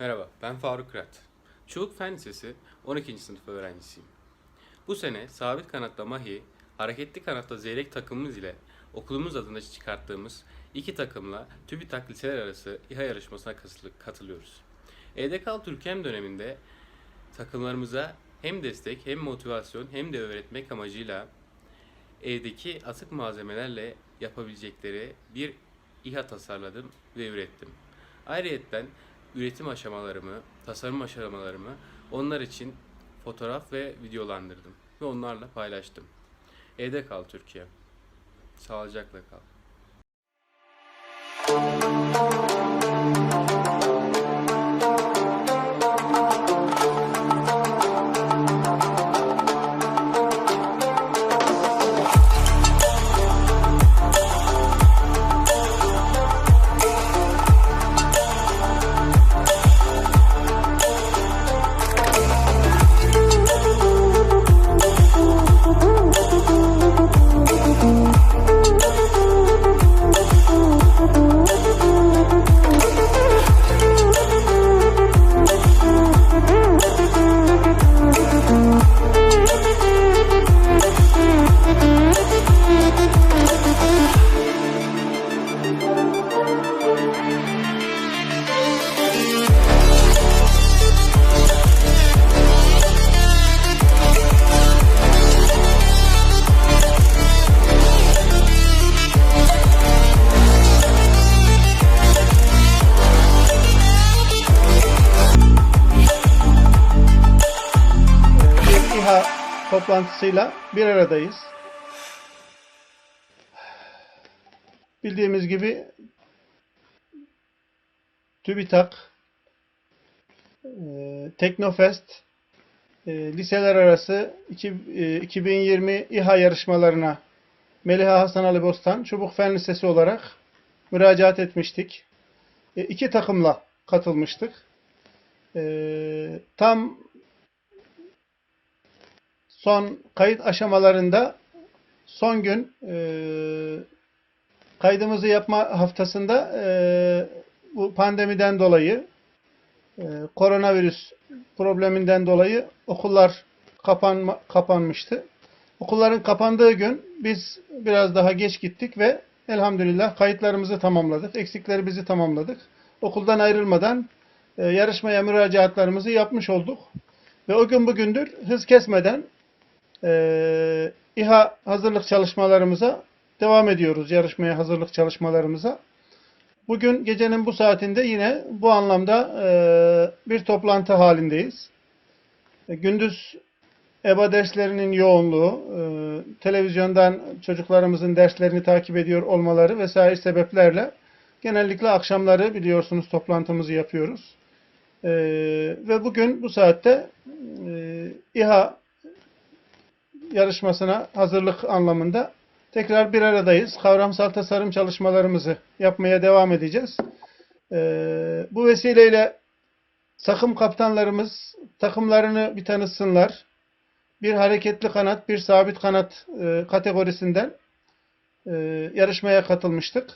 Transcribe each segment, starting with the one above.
Merhaba, ben Faruk Rat. Çubuk Fen Lisesi 12. sınıf öğrencisiyim. Bu sene sabit kanatta Mahi, hareketli kanatta Zeyrek takımımız ile okulumuz adına çıkarttığımız iki takımla TÜBİTAK liseler arası İHA yarışmasına katıl- katılıyoruz. EDKL Türkem döneminde takımlarımıza hem destek hem motivasyon hem de öğretmek amacıyla evdeki atık malzemelerle yapabilecekleri bir İHA tasarladım ve ürettim. Ayrıyeten üretim aşamalarımı, tasarım aşamalarımı onlar için fotoğraf ve videolandırdım ve onlarla paylaştım. Evde kal Türkiye. Sağlıcakla kal. Toplantısıyla bir aradayız. Bildiğimiz gibi TÜBİTAK, e, Teknofest, e, liseler arası iki- e, 2020 İHA yarışmalarına Meliha Hasan Ali Bostan Çubuk Fen Lisesi olarak müracaat etmiştik. İki takımla katılmıştık. Tam son kayıt aşamalarında son gün e, kaydımızı yapma haftasında e, bu pandemiden dolayı e, koronavirüs probleminden dolayı okullar kapanma, kapanmıştı. Okulların kapandığı gün biz biraz daha geç gittik ve elhamdülillah kayıtlarımızı tamamladık. Eksiklerimizi tamamladık. Okuldan ayrılmadan e, yarışmaya müracaatlarımızı yapmış olduk. Ve o gün bugündür hız kesmeden e, İHA hazırlık çalışmalarımıza devam ediyoruz. Yarışmaya hazırlık çalışmalarımıza. Bugün gecenin bu saatinde yine bu anlamda e, bir toplantı halindeyiz. E, gündüz EBA derslerinin yoğunluğu, e, televizyondan çocuklarımızın derslerini takip ediyor olmaları vesaire sebeplerle genellikle akşamları biliyorsunuz toplantımızı yapıyoruz. E, ve bugün bu saatte e, İHA yarışmasına hazırlık anlamında tekrar bir aradayız. Kavramsal tasarım çalışmalarımızı yapmaya devam edeceğiz. Ee, bu vesileyle takım kaptanlarımız takımlarını bir tanıtsınlar. Bir hareketli kanat, bir sabit kanat e, kategorisinden e, yarışmaya katılmıştık.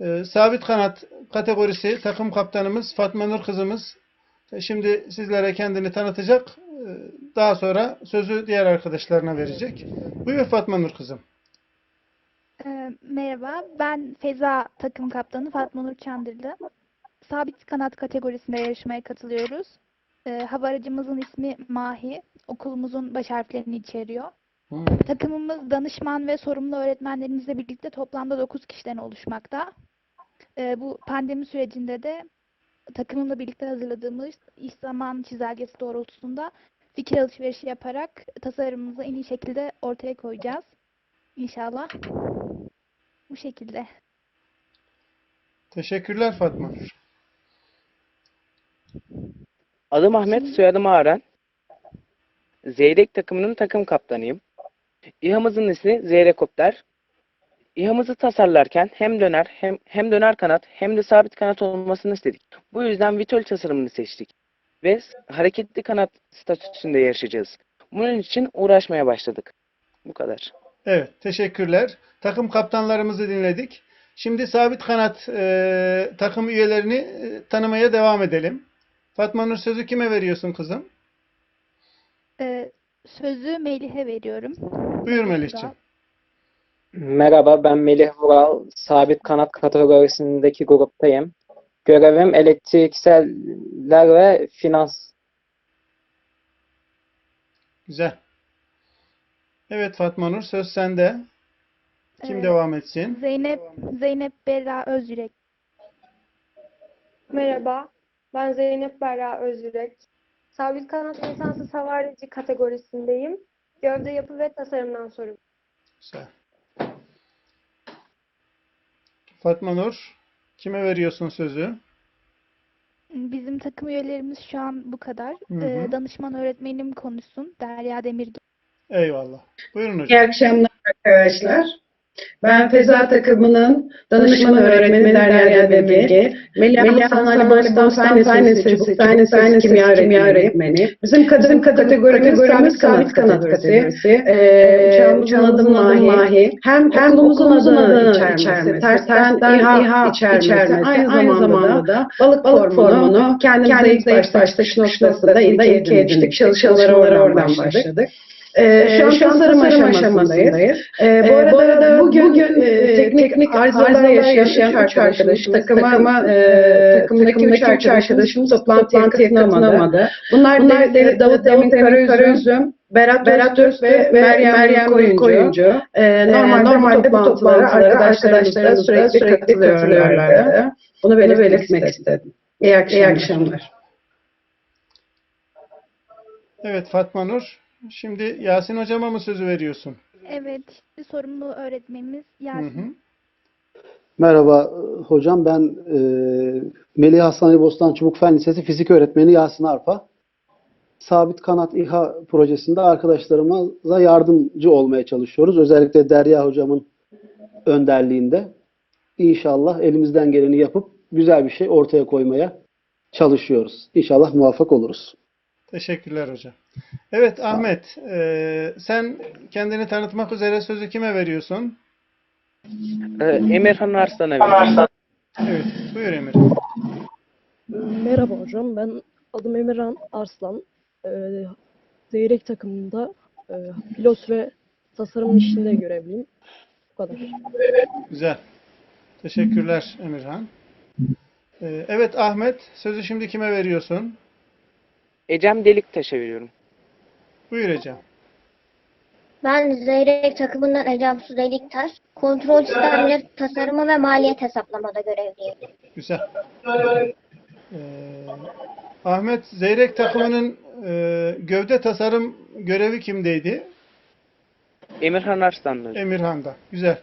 E, sabit kanat kategorisi takım kaptanımız Fatma Nur kızımız şimdi sizlere kendini tanıtacak. E, Daha sonra sözü diğer arkadaşlarına verecek. Buyur Fatma Nur kızım. Ee, Merhaba, ben Feza takım kaptanı Fatma Nur Çandırlı. Sabit kanat kategorisinde yarışmaya katılıyoruz. Ee, hava aracımızın ismi Mahi, okulumuzun baş harflerini içeriyor. Hmm. Takımımız danışman ve sorumlu öğretmenlerimizle birlikte toplamda 9 kişiden oluşmakta. Ee, bu pandemi sürecinde de takımımla birlikte hazırladığımız iş zaman çizelgesi doğrultusunda fikir alışverişi yaparak tasarımımızı en iyi şekilde ortaya koyacağız. İnşallah. Bu şekilde. Teşekkürler Fatma. Adım Ahmet, soyadım Ağaran. Zeyrek takımının takım kaptanıyım. İHA'mızın ismi Zeyrekopter. İHA'mızı tasarlarken hem döner hem hem döner kanat hem de sabit kanat olmasını istedik. Bu yüzden vitol tasarımını seçtik ve hareketli kanat statüsünde yarışacağız. Bunun için uğraşmaya başladık. Bu kadar. Evet, teşekkürler. Takım kaptanlarımızı dinledik. Şimdi sabit kanat e, takım üyelerini e, tanımaya devam edelim. Fatma Nur sözü kime veriyorsun kızım? Ee, sözü Melih'e veriyorum. Buyur Melih'ciğim. Merhaba, ben Melih Vural. Sabit kanat kategorisindeki gruptayım. Görevim elektrikseller ve finans. Güzel. Evet Fatma Nur söz sende. Kim Ee, devam etsin? Zeynep Zeynep Berra Özyürek. Merhaba, ben Zeynep Berra Özyürek. Sabit kanat lisanslı havareci kategorisindeyim. Gövde yapı ve tasarımdan sorumluyum. Güzel. Fatma Nur, kime veriyorsun sözü? Bizim takım üyelerimiz şu an bu kadar. Hı hı. Ee, danışman öğretmenim konuşsun. Derya Demirgil. Eyvallah. Buyurun İyi hocam. akşamlar arkadaşlar. Ben Feza takımının danışman öğretmeni Derya Demirgi. Melih Hasan Ali Bostan Lisesi, Fen Lisesi Kimya Öğretmeni. Bizim kadın kategorimiz sabit kanat kategorisi. Ee, uçağımızın adı Mahi. Hem okulumuzun adını içermesi, tersten İHA içermesi, aynı zamanda da balık formunu kendimize ilk başta Şinoş noktasında ilke edindik. Çalışmalara oradan başladık. Ee, şu an tasarım aşamasındayız. Ee, bu, arada, bugün, e, teknik, arızalar yaşayan üç arkadaşımız, takıma, e, takımdaki üç arkadaşımız toplantıya katılamadı. Bunlar, Bunlar Davut, Davut Emin Karaüzüm, Berat, Berat Öz ve Meryem, Meryem Koyuncu. Ee, normalde, normalde bu toplantılara arkadaşlarımız da sürekli, sürekli katılıyorlardı. Bunu belirtmek istedim. İyi akşamlar. İyi akşamlar. Evet Fatma Nur. Şimdi Yasin hocama mı sözü veriyorsun? Evet, sorumlu öğretmenimiz Hı Yasin. hı. Merhaba e, hocam ben e, Melih Hasan Ali Bostan Çubuk Fen Lisesi Fizik Öğretmeni Yasin Arpa. Sabit Kanat İHA projesinde arkadaşlarımıza yardımcı olmaya çalışıyoruz. Özellikle Derya hocamın önderliğinde. İnşallah elimizden geleni yapıp güzel bir şey ortaya koymaya çalışıyoruz. İnşallah muvaffak oluruz. Teşekkürler hocam. Evet Ahmet, e, sen kendini tanıtmak üzere sözü kime veriyorsun? Ee, Emirhan Arslan'a veriyorum. Evet, buyur Emir. Merhaba hocam, ben adım Emirhan Arslan. Ee, Zeyrek takımında e, pilot ve tasarım işinde görevliyim. Bu kadar. Güzel. Teşekkürler Emirhan. E, evet Ahmet, sözü şimdi kime veriyorsun? Ecem Deliktaş'a veriyorum. Buyur Ecem. Ben Zeyrek takımından Ecem Suzeyliktaş. Kontrol sistemleri tasarımı ve maliyet hesaplamada görevliyim. Güzel. Ee, Ahmet, Zeyrek takımının e, gövde tasarım görevi kimdeydi? Emirhan Arslan'la hocam. Emirhan'da. Güzel.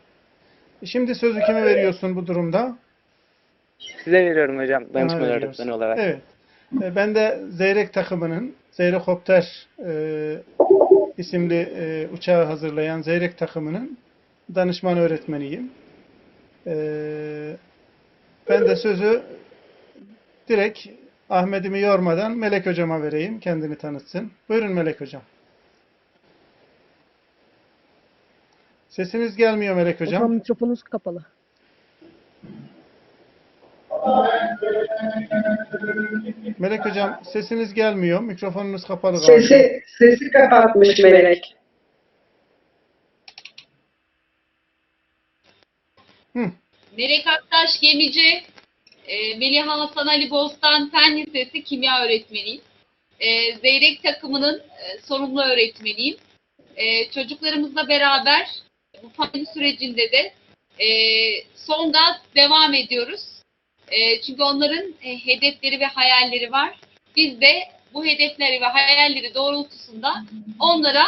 Şimdi sözü kime veriyorsun bu durumda? Size veriyorum hocam danışman Bana öğretmeni olarak. Evet. E, Ben de Zeyrek takımının, Zeyrekopter e, isimli e, uçağı hazırlayan Zeyrek takımının danışman öğretmeniyim. E, ben de sözü direkt Ahmet'imi yormadan Melek hocama vereyim. Kendini tanıtsın. Buyurun Melek hocam. Sesiniz gelmiyor Melek Hocam hocam. mikrofonunuz kapalı. Melek hocam sesiniz gelmiyor. Mikrofonunuz kapalı galiba. Sesi, sesi kapatmış Melek. Melek Aktaş Gemici, e, Melih Hasan Ali Bostan Fen Lisesi Kimya Öğretmeniyim. E, Zeyrek takımının e, sorumlu öğretmeniyim. E, çocuklarımızla beraber bu pandemi sürecinde de e, son gaz devam ediyoruz. E, çünkü onların e, hedefleri ve hayalleri var. Biz de bu hedefleri ve hayalleri doğrultusunda onlara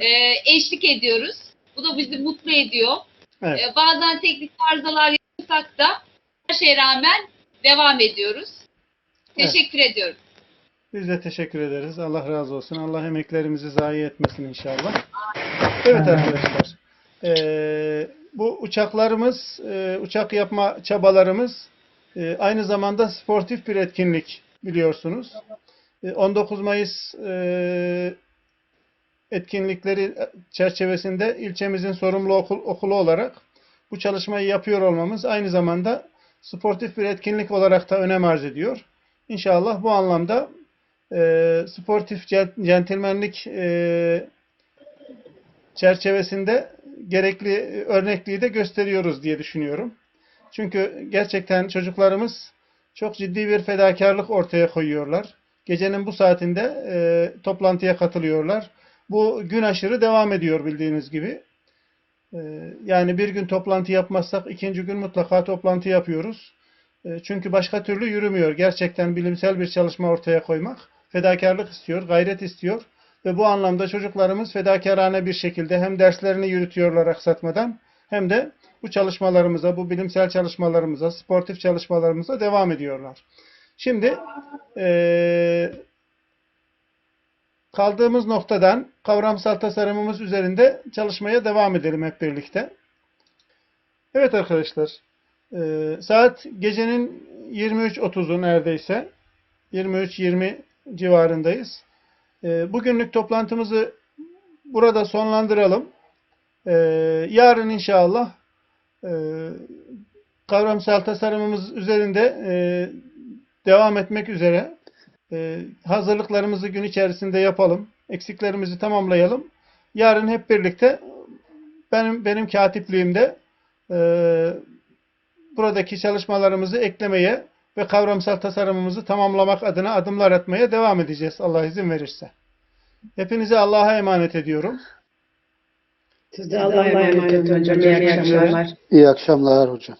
e, eşlik ediyoruz. Bu da bizi mutlu ediyor. Evet. Ee, Bazen teknik arızalar yaşasak da her şeye rağmen devam ediyoruz. Teşekkür ediyorum. Biz de teşekkür ederiz. Allah razı olsun. Allah emeklerimizi zayi etmesin inşallah. Evet arkadaşlar. eee, bu uçaklarımız, eee, uçak yapma çabalarımız eee, aynı zamanda sportif bir etkinlik biliyorsunuz. Eee, 19 Mayıs eee, etkinlikleri çerçevesinde ilçemizin sorumlu okul, okulu olarak bu çalışmayı yapıyor olmamız aynı zamanda sportif bir etkinlik olarak da önem arz ediyor. İnşallah bu anlamda e, sportif cent- centilmenlik e, çerçevesinde gerekli örnekliği de gösteriyoruz diye düşünüyorum. Çünkü gerçekten çocuklarımız çok ciddi bir fedakarlık ortaya koyuyorlar. Gecenin bu saatinde e, toplantıya katılıyorlar. Bu gün aşırı devam ediyor bildiğiniz gibi. E, yani bir gün toplantı yapmazsak ikinci gün mutlaka toplantı yapıyoruz. E, çünkü başka türlü yürümüyor. Gerçekten bilimsel bir çalışma ortaya koymak fedakarlık istiyor, gayret istiyor. Ve bu anlamda çocuklarımız fedakarane bir şekilde hem derslerini yürütüyorlar aksatmadan hem de bu çalışmalarımıza, bu bilimsel çalışmalarımıza, sportif çalışmalarımıza devam ediyorlar. Şimdi eee, kaldığımız noktadan kavramsal tasarımımız üzerinde çalışmaya devam edelim hep birlikte. Evet arkadaşlar, eee, saat gecenin 23.30'u neredeyse. 23.20 civarındayız. Eee, bugünlük toplantımızı burada sonlandıralım. Eee, yarın inşallah kavramsal tasarımımız üzerinde eee, devam etmek üzere eee, hazırlıklarımızı gün içerisinde yapalım. Eksiklerimizi tamamlayalım. Yarın hep birlikte benim benim katipliğimde eee, buradaki çalışmalarımızı eklemeye ve kavramsal tasarımımızı tamamlamak adına adımlar atmaya devam edeceğiz Allah izin verirse. Hepinizi Allah'a emanet ediyorum. Siz de Allah'a emanet olun hocam. İyi akşamlar. İyi akşamlar hocam.